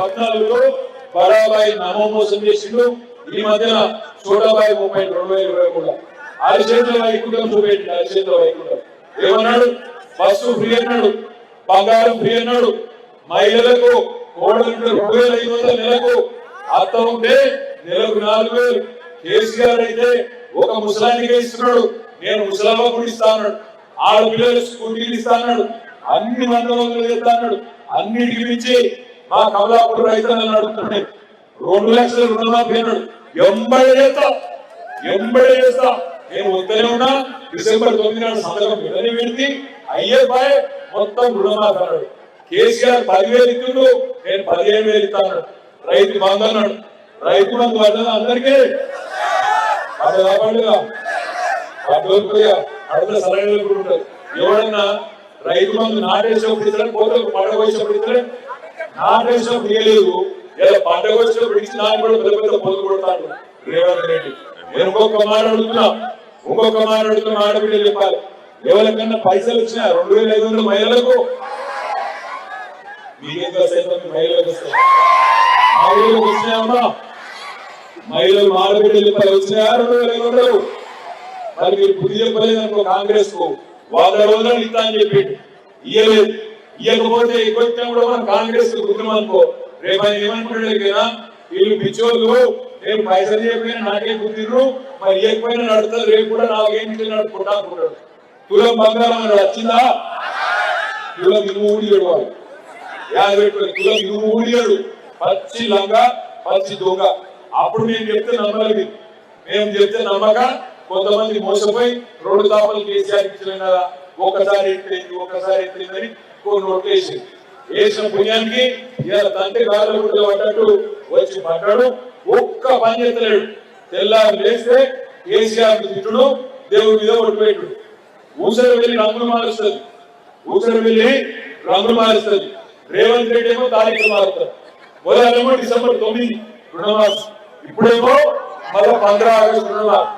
పద్నాలుగులో బడాబాయి నమోమోసం చేసిండు. ఈ మధ్యన చోటాబాయి ముప్పై రెండు వేల ఇరవై కూడా అరిచేతుల వైకుంఠం చూపెట్టిండు అరిచేతుల వైకుంఠం. ఏమన్నాడు? బస్సు ఫ్రీ అన్నాడు బంగారం ఫ్రీ అన్నాడు. మహిళలకు కోడలు రెండు వేల ఐదు వందల నెలకు. అత్త ఉంటే నెలకు నాలుగు వేలు. కేసీఆర్ అయితే ఒక ముసలానికే ఇస్తున్నాడు నేను ముసలామా కూడా ఆరు పిల్లలు ఆడపిల్లలు స్కూటీలు ఇస్తా అన్నాడు. అన్ని మందవంతులు చేస్తా అన్నాడు. అన్నిటికి మించి మా కమలాపూర్ రైతులను అడుగుతున్నాడు రెండు లక్షల రుణమాఫీ అన్నాడు. ఎంబడి చేస్తా ఎంబడి చేస్తా. నేను వద్దనే ఉన్నా డిసెంబర్ తొమ్మిది నాడు సంతకం పెట్టని పెడితే అయ్యే బాయ్ మొత్తం రుణమాఫీ అన్నాడు. కేసీఆర్ పదివేలు ఇస్తుండు నేను పదిహేను వేలు ఇస్తాను రైతు బంధు అన్నాడు. రైతు బంధు పడ్డది అందరికీ అది కావాలిగా అడ్డోలుగా అడుగుల సరైన ఉంటారు ఎవడన్నా రైతు బంధు నాటేసినప్పుడు ఇస్తాడు కోతలకు పండగ వచ్చినప్పుడు ఇస్తాడు? నాటేసినప్పుడు ఇయ్యలేదు లేదా. పండగ వచ్చినప్పుడు ఇచ్చి నాటి కూడా పెద్ద పెద్ద పొదుపు కొడతాడు. రేవంత్ రెడ్డి. నేను ఇంకొక మాట అడుగుతున్నా. ఇంకొక మాట అడుగుతున్నా ఆడబిడ్డలు చెప్పాలి. ఎవరికన్నా పైసలు వచ్చినా రెండు వేల ఐదు వందల మహిళలకు మీకేం సైతం మహిళలకు వస్తాయి. మహిళలకు వచ్చినాయమ్మా మహిళలు ఆడబిడ్డలు చెప్పాలి. వచ్చినాయా రెండు వేల ఐదు వందలు. మరి మీరు బుద్ధి చెప్పలేదు అనుకో కాంగ్రెస్కు వంద రోజులు ఇస్తా అని చెప్పి ఇయ్యలేదు. ఇవ్వకపోతే ఎక్కువ కూడా మనం కాంగ్రెస్కు అనుకో. రేపు ఆయన ఏమనుకుంటాడు వీళ్ళు పిచ్చోళ్ళు నేను పైసలు చేయకపోయినా నాకే బుద్ధిరు మరి ఇవ్వకపోయినా నడుతుంది రేపు కూడా నాలుగేం నడుపుకుంటా అనుకుంటాడు. తులం బంగారం అని వచ్చిందా? తులం ఇనుము ఊడియాడు వాడు. యాభై పెట్టుకుని తులం ఇనుము ఊడియాడు పచ్చి లంగా పచ్చి దొంగ. అప్పుడు మేము చెప్తే నమ్మలేదు మేము చెప్తే నమ్మక. కొంతమంది మోసపోయి రెండు తాపలు కేసీఆర్ ఇచ్చిన ఒకసారి ఎట్టింది ఒకసారి ఎట్టిందని కొన్ని ఓట్లు వేసిన పుణ్యానికి ఇలా తండ్రి గాలి గుడ్డ పడ్డట్టు వచ్చి పడ్డాడు. ఒక్క పని చేతలేడు తెల్లారు లేస్తే కేసీఆర్ తిట్టుడు దేవుడి మీద ఒట్టు ఊసరు వెళ్ళి రంగులు మారుస్తుంది. ఊసరు వెళ్ళి రంగులు మారుస్తుంది. రేవంత్ రెడ్డి ఏమో తారీఖులు మారుతారు. మొదలేమో డిసెంబర్ తొమ్మిది రుణమాస్ ఇప్పుడేమో మళ్ళీ పంద్రా ఆగస్టు రుణమాస్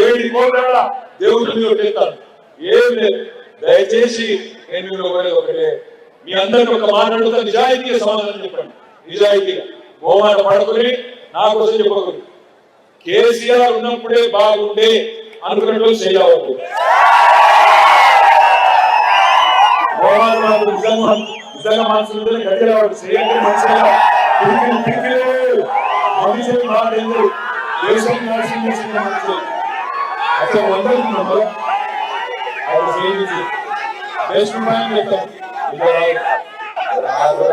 ఏడు కోట్ల దేవుడి మీద ఒట్టేస్తాను ఏం లేదు. దయచేసి నేను ఒకటే ఒకటే. మీ అందరికి ఒక మాట్లాడుతూ నిజాయితీగా సమాధానం చెప్పండి. నిజాయితీగా. గోమాట పడుకుని నా కోసం చెప్పకూడదు. కేసీఆర్ ఉన్నప్పుడే బాగుండే అనుకున్నట్టు చేయవద్దు మోహన్ బాబు నిజంగా మనసు ఉంటే చేయండి మంచిగా. దేశం నాశనం చేసిన మనిషి అసలు వందలు మరి అది చేయించి బెస్ట్ ఉపాయం చెప్తాం ఇక రాదు.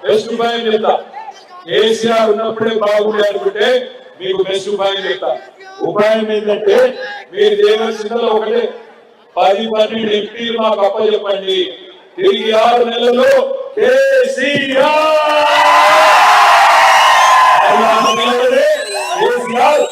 బెస్ట్ ఉపాయం చెప్తా కేసీఆర్ ఉన్నప్పుడే బాగుండే అనుకుంటే మీకు బెస్ట్ ఉపాయం చెప్తా ఉపాయం ఏంటంటే మీరు చేయవలసిందో ఒకటే. పది పన్నెండు ఎంపీలు మాకు అప్ప చెప్పండి తిరిగి ఆరు నెలల్లో కేసీఆర్!